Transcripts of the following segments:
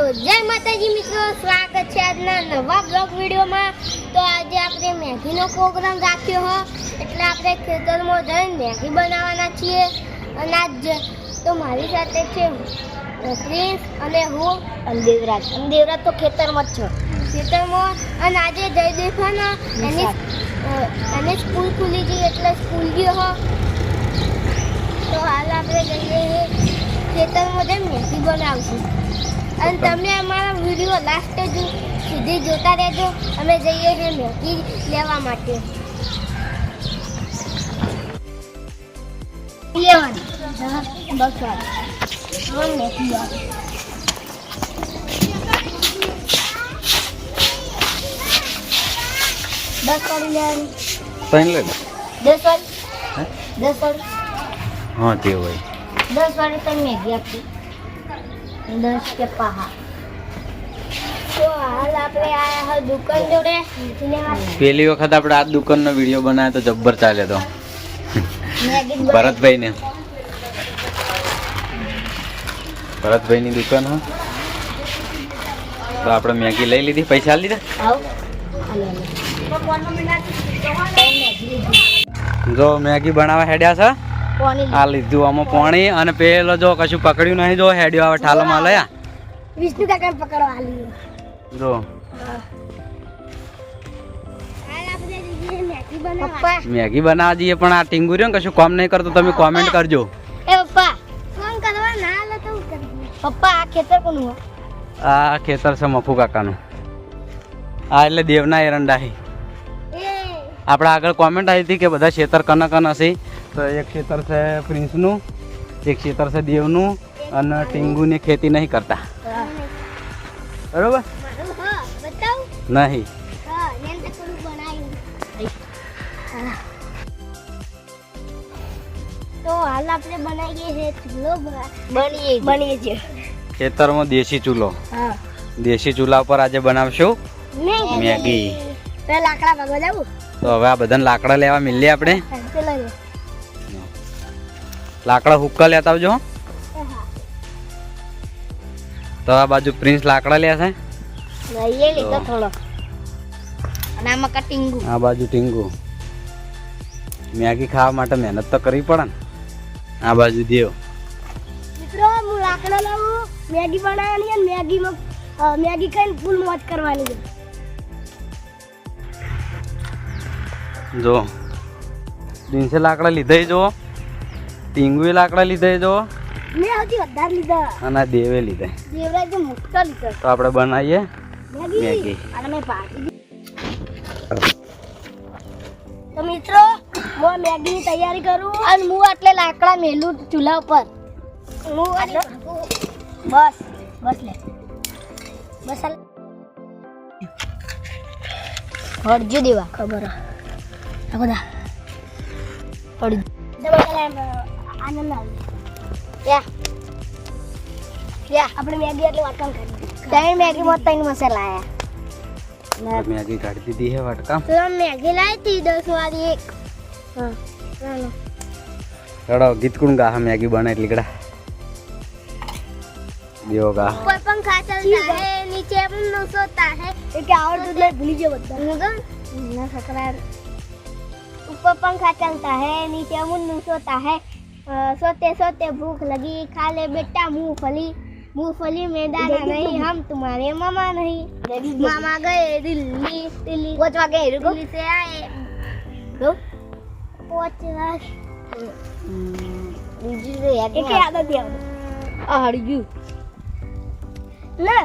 તો જય માતાજી મિત્રો સ્વાગત છે આજના નવા બ્લોગ વિડીયોમાં. તો આજે આપણે મેગીનો પ્રોગ્રામ રાખ્યો હો. એટલે આપણે ખેતરમાં જઈને મેગી બનાવવાના છીએ. અને આજ તો મારી સાથે છે પ્રિન્સ અને હું અને દેવરાજ અને દેવરાજ તો ખેતરમાં જ છો. ખેતરમાં અને આજે જયદેવ છે ને એની અ, એને સ્કૂલ ખુલી ગઈ એટલે સ્કૂલ ગયો હો. તો હાલ આપણે જઈએ ખેતરમાં જઈને મેગી બનાવશું. અને તમે અમારા વીડિયો લાસ્ટ સુધી જોતા રહેજો. અમે જઈએ છીએ મેગી લેવા માટે. લેવાની બસ મેગી દસ વાળી લેવાની ત્રણ લે દસ વાળી હે? દસ વાળી હા તે હોય. દસ વાળી તો મેગી આપી દસ કે પહા તો હાલ આપણે આયા હા દુકાન જોડે લેવા પેલી વખત આપણે આ દુકાનનો વીડિયો બનાવ્યો તો જબ્બર ચાલે તો. ભરતભાઈ ને ભરતભાઈ ની દુકાન, હા. તો આપણે મેગી લઈ લીધી, પૈસા લીધા જો, મેગી બનાવવા હેડ્યા છે. આ લીધું આમાં પાણી અને પેલો જો કશું પકડ્યું નહીં જો હેડ્યો આવે ઠાલોમાં લયા. વિષ્ણુ કાકા પકડવા આલી. જો. મેગી બનાવવા જઈએ પણ આ ટીંગુ રહ્યો ને કશું કોમ નહીં કરતો તમે કોમેન્ટ કરજો. એ પપ્પા ફોન કરવા ના આલે તો હું પપ્પા આ ખેતર કોનું આ ખેતર છે મફુ કાકાનું. આ એટલે દેવના એરંડા છે આપણે આગળ કોમેન્ટ આવી હતી કે બધા ખેતર કનક કન હશે. તો એક ખેતર છે પ્રિન્સનું એક ખેતર છે દેવનું અને ટીંગુની ખેતી નહીં કરતા. બરોબર? નહીં. તો થોડું બનાવ્યું તો હાલ આપણે બનાવીએ છે ચૂલો બનીએ બનીએ છીએ ખેતરમાં દેશી ચૂલો. હા. દેશી ચૂલા ઉપર આજે બનાવશું મેગી. લાકડા ભાગવા જાવું? તો હવે આ બધાને લાકડા લેવા મિલીએ આપણે. લાકડા હુક્કા લેતા આવજો તો આ બાજુ પ્રિન્સ લાકડા લે છે. લઈએ લીધો થોડો. અને આમાં કટિંગ આ બાજુ ટીંગુ. મેગી ખાવા માટે મહેનત તો કરવી પડે ને. આ બાજુ દેવ. મિત્રો હું લાકડા લાવું મેગી બનાવવાની અને મેગીમાં મેગી ખાઈને ફૂલ મોજ કરવાની છે. જો. પ્રિન્સે લાકડા લીધા જો ટીંગુએ લાકડા લીધા જો. મેં આવતી વધારે લીધા. અને આ દેવે લીધા. દેવરાજે મોટા લીધા. તો આપણે બનાવીએ. મેગી. અને મેં પાકી તો મિત્રો હું મેગીની તૈયારી કરું. અને હું આટલે લાકડા મેલું ચૂલા ઉપર. હું આટલે? બસ બસ લે. બસ. હળજો દેવા ખબર આ બધા હળજો. આનંદ આવે યા યા આપણે મેગી એટલે વાટકામ કરી ત્રણ મેગીમાં ત્રણ મસાલા આયા તો મેગી કાઢી દીધી હે વાટકા તો મેગી લાવી હતી દસ વાળી એક હા ચાલો ચડો ગીત કોણ ગા મેગી બને એટલી કડા દેવો ગા ऊपर पंखा चलता है नीचे मुन्नू सोता है ये क्या और दूध ले भूल जाओ बता ना सकरार ऊपर पंखा चलता है नीचे मुन्नू सोता है अ, सोते सोते भूख लगी खा ले बेटा मूंगफली मूंगफली में दाना नहीं हम तुम्हारे मामा नहीं। मामा गए दिल्ली दिल्ली। पहुंचवा गए रुको। दिल्ली से आए। रुक पहुंचवा एक याद दिया। हड़गू ना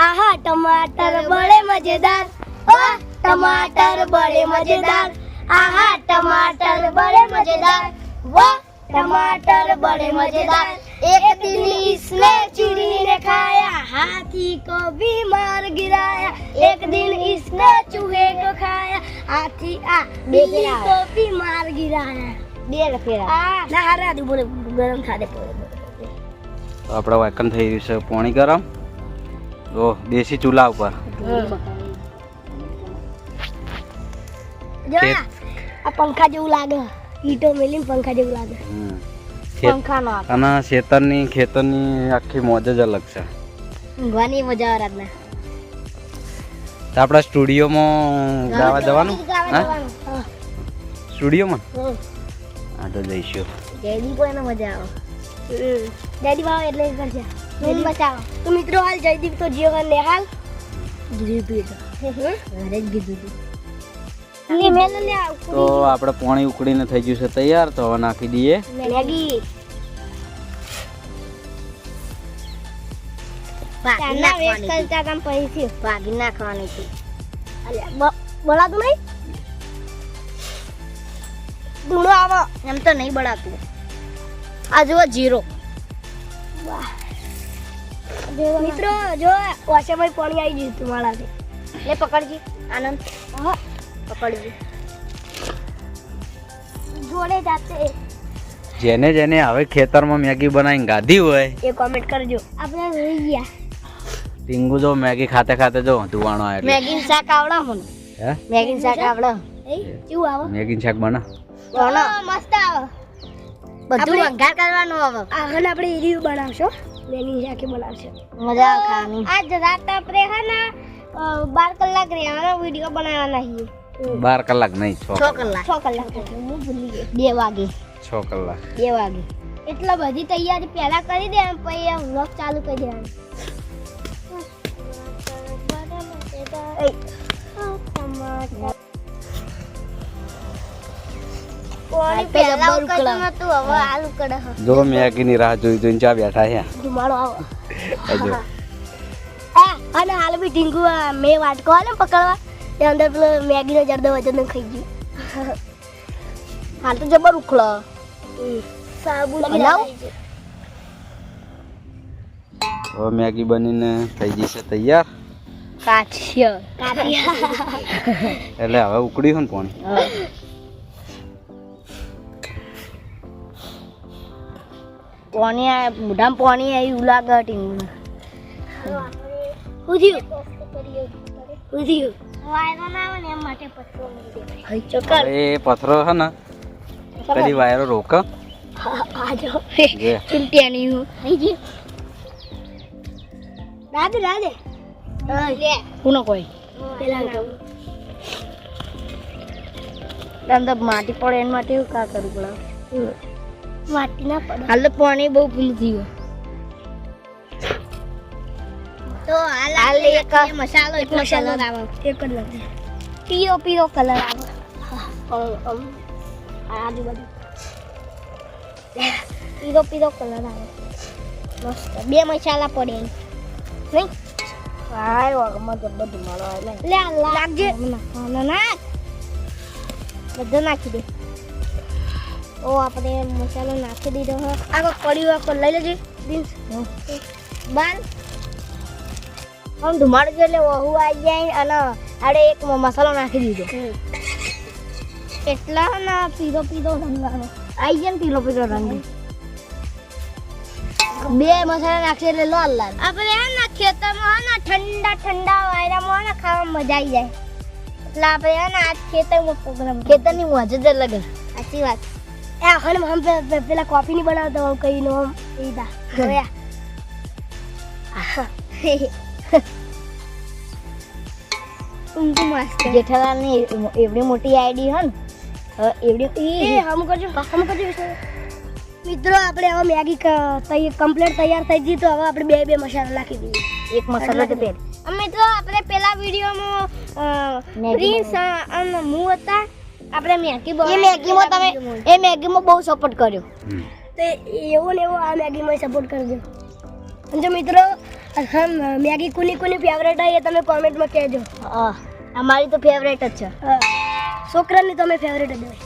आहा टमाटर बड़े मज़ेदार। ओ टमाटर बड़े मज़ेदार। आहा टमाटर बड़े मज़ेदार। वो टमाटर बड़े मजेदार एक दिन इसने चिड़ी ने खाया हाथी को भी मार गिराया एक दिन इसने चूहे को खाया हाथी आ बिल्ली को भी मार गिराया दे फेरा ना हारा दे बोले गरम था दे તો આપણે વાકન થઈ રહ્યું છે પાણી ગરમ જો દેશી ચૂલા ઉપર જો આ પંખા જેવું લાગે ઈટો મેલીને પંખા જેવું લાગે. હમ. ખેત પંખા નો અને ખેતરની ખેતરની આખી મોજ જ અલગ છે. ઘણી મજા આવે રાતના. તો આપણા સ્ટુડિયોમાં ગાવા જવાનું? હા? સ્ટુડિયોમાં? હા તો જઈશું. ડેડી કોઈ એને મજા આવે. ડેડી ભાવ એટલે કરશે. તું બચાવો. તો મિત્રો હાલ જયદીપ તો જીવન ને હાલ. કીધું તું ઘરે જ ગીધું તું. તો આપણે પાણી ઉકળીને થઈ ગયું છે તૈયાર તો હવે નાખી દઈએ. મેગી. ભાગી નાખવાની છે. બળાતું નહીં? આવો. એમ તો નહીં બળાતું. આ જુઓ જીરો. મિત્રો જો વાસાભાઈ પાણી આવી ગયું તું મારાથી. લે પકડજી. આનંદ. પકડજી. જોડે જાતે. જેને જેને હવે ખેતરમાં મેગી બનાવીને ગાધી હોય એ કોમેન્ટ કરજો. આપણે રહી ગયા. ટીંગુ જો મેગી ખાતે ખાતે જો ધુવાણો આવે મેગી શાક આવડો મને. હે? મેગી શાક આવડે. કેવું આવે? મેગી શાક બના. મસ્ત આવે. બધું વંઘાર કરવાનું આવે આગળ આપણે રીલ બનાવશો. મેગી શાક બનાવશો. મજા આવે ખાવાની. આજ રાત આપણે હે ને અ, બાર કલાક રહેવાનો વીડિયો બનાવવાના છીએ. બાર કલાક નહીં છ કલાક. છ કલાક. હું ભૂલી ગઈ. બે વાગે. છ કલાક. બે વાગે. એટલા બધી તૈયારી પહેલા કરી દે પછી આ વ્લોગ ચાલુ કરી દેવાનું. જો મેગીની રાહ જોઈ જોઈને ચા બેઠા છે ધુમાડો આવે. હા. અને હાલ બી આ મેં વાટકો ને પકડવા. એ અંદર પેલો મેગીનો જરદો વજન ખાઈ ગયું. હાલ તો જબર ઉખળો સાબુ હવે મેગી બનીને થઈ જશે તૈયાર. કાચ્યો એટલે હવે ઉકળ્યું ને પાણી. પાણી આ મોઢામાં પાણી આવ્યું લાગે ટીંગુ. ઉધ્યું. ઉધ્યું. વાયરો ના આવે ને એમ માટે પથરો હઈ ચોકર એ પથરો છે ને કદી વાયરો રોક. આજો જે. ચૂંટિયાની હું. હઈ જી. રાધે રાધે. કોનો કોઈ. પેલા અંદર માટી પડે એના માટે એવું કા કરવું પડે માટી ના પડે. હાલ તો પાણી બહુ ભૂલ થયું તો હાલ એક મસાલો એક મસાલો આવે. એક જ લાગે પીળો પીળો કલર આવે. આજુબાજુ. પીળો પીળો કલર આવે. મસ્ત. બે મસાલા પડે. નહીં? વાગમાં બધું લે લાગજે. નાખ બધું નાખી દે. ઓ આપણે મસાલો નાખી દીધો આખો કડી આખો લઈ લેજે. બીન્સ બાર આમ ધુમાડો ગયો એટલે વહુ આવી જાય અને આડે એક મસાલો નાખી દીધો. એટલા ને પીળો પીળો રંગ આવે જાય ને પીળો પીળો રંગ. બે મસાલા નાખશે એટલે લાલ લાલ આપણે હે ને ખેતરમાં હે ઠંડા ઠંડા વાયરામાં હે ને ખાવામાં મજા આવી જાય. એટલે આપણે હે આજ ખેતરમાં પ્રોગ્રામ ખેતરની મજા જ અલગ સાચી વાત. એ હમ હમ પેલા કોફી ની બનાવતો હું કઈ નો હમ ઈદા જોયા ઊંઘ મસ્ત. જેઠાલાલની એવડી મોટી આઈડી હન એવડી એ હમ કરજો હમ કરજો મિત્રો આપણે હવે મેગી કમ્પ્લીટ તૈયાર થઈ ગઈ તો હવે આપણે બે બે મસાલા નાખી દઈએ. એક મસાલો તો પેલ મિત્રો આપણે પેલા વિડીયોમાં પ્રિન્સ અને હું હતા આપણે મેગી એ મેગીમાં તમે એ મેગીમાં બહુ સપોર્ટ કર્યો. તો એવો ને એવો આ મેગીમાં સપોર્ટ કરજો. અને જો મિત્રો હમ મેગી કુની કુની ફેવરેટ હોય એ તમે કોમેન્ટમાં કહેજો. હા અમારી તો ફેવરેટ જ છે. છોકરાની તમે ફેવરેટ જ હોય.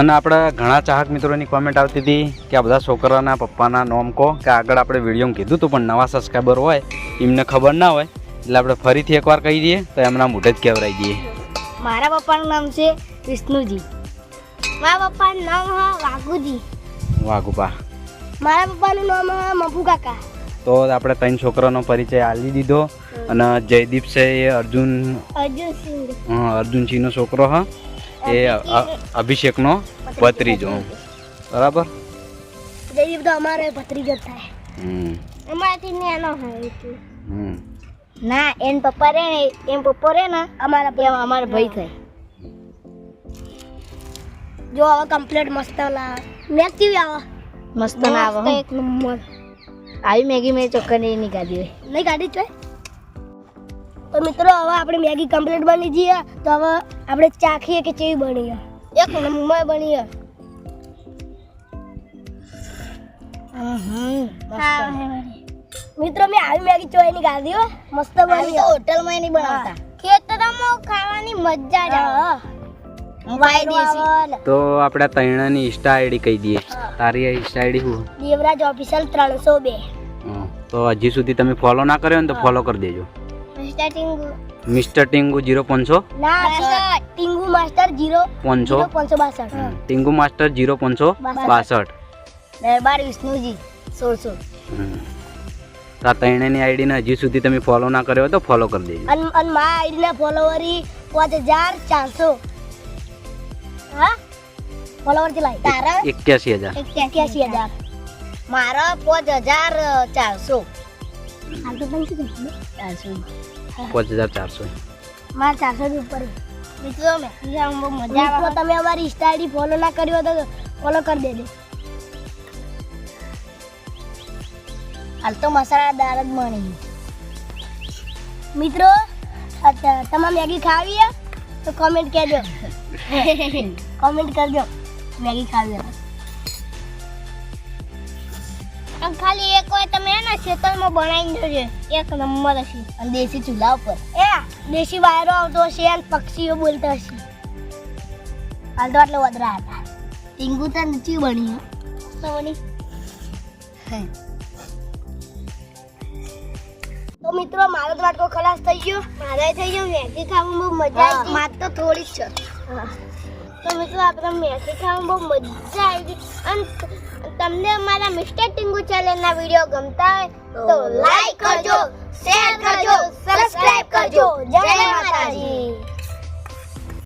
અને આપણા ઘણા ચાહક મિત્રોની કોમેન્ટ આવતી હતી કે આ બધા છોકરાના પપ્પાના નોમ કહો કે આગળ આપણે વિડીયોમાં કીધું હતું પણ નવા સબસ્ક્રાઈબર હોય એમને ખબર ના હોય એટલે આપણે ફરીથી એકવાર કહી દઈએ તો એમના મોઢે જ કહેવરાઈ દઈએ મારા પપ્પાનું નામ છે વિષ્ણુજી. મારા પપ્પાનું નામ હા વાઘુજી. વાઘુપા મારા પપ્પાનું નામ હા મફુ કાકા તો આપણે ત્રણ છોકરાનો પરિચય આલી દીધો. અને જયદીપ છે એ અર્જુન અર્જુન સિંહ. અર્જુનસિંહનો છોકરો હ. એ અભિષેકનો. ભત્રીજો. બરાબર? જયદીપ તો અમારે ભત્રીજો થાય. હમ. અમારાથી નેનો હોય ના એન પપ્પા રે ને એમ પપ્પા રે ને અમારા એમ અમારા ભાઈ થાય. જો હવે કમ્પ્લીટ મસ્ત લાવ મેં કેવી આવે? મસ્ત ના આવે એક નંબર. આવી મેગી મેં ચોખ્ખા નહીં કાઢી હોય. નહીં કાઢી છે તો મિત્રો હવે આપણે મેગી કમ્પ્લીટ બની જઈએ. તો હવે આપણે ચાખીએ કે ચેવી બની એક નંબર બની મિત્રો મેં આવી મેગી ચોયની ખાધી હો મસ્ત બની હોટલમાં નહીં બનાવતા. ખેતરમાં ખાવાની મજા જ આવે. તો આપણે તૈણાની ઇન્સ્ટા આઈડી કહી દઈએ. તારી આઈડી હું દેવરાજ ઓફિશિયલ ત્રણસો બે. તો હજી સુધી તમે ફોલો ના કર્યો ને તો ફોલો કરી દેજો. સ્ટાર્ટિંગ મિસ્ટર ટિંગુ જીરો પાંચસો? ના ટીંગુ માસ્ટર જીરો પાંચસો? પાંચસો બાસઠ. ટિંગુ માસ્ટર જીરો પાંચસો બાસઠ. દરબાર વિષ્ણુજી સોળસો. આ તૈણાની આઈડીને હજી સુધી તમે ફોલો ના કર્યો તો ફોલો કરી દેજો. અને અને મારા આઈડી ના ફોલોવર પાંચ હજાર ચારસો. હા? ફોલોવર કેટલા? તારા? એક્યાસી હજાર. એક્યાસી હજાર. મારા પાંચ હજાર ચારસો. હાલ તો પણ શું થયું? ચારસો. પાંચ હજાર ચારસો. મારા ચારસો થી ઉપર મિત્રો મેં બહુ મજા આવે. તમે અમારી ઇન્સ્ટા આઈડી ફોલો ના કર્યો હોય તો ફોલો કરી દેજો. હાલ તો મસાલાદાર જ મળી મિત્રો તમારે મેગી ખાવી તો કોમેન્ટ કહેજો. કોમેન્ટ કરજો. મેગી ખાવી હોય. ખાલી એક વાર તમે એના શેતલમાં બનાવીને જોજો. એક નંબર હશે. અને દેશી ચૂલા ઉપર. એ દેશી વાયરો આવતો હશે અને પક્ષીઓ બોલતા હશે. હાલ તો આટલો વધરા હતા. ટીંગુ તો નથી બની હો. તો બની. તો મિત્રો મારો તો વાટકો ખલાસ થઈ ગયો. મારે થઈ ગયો. મેગી ખાવામાં બહુ મજા આવી. માત તો થોડી જ. છે તો મિત્રો આપણે મેથી ખાવામાં બહુ મજા આવી. અને તમને અમારા મિસ્ટર ટીંગુ ચેનલના વીડિયો ગમતા હોય તો લાઈક કરજો શેર કરજો સબસ્ક્રાઇબ કરજો. જય માતાજી.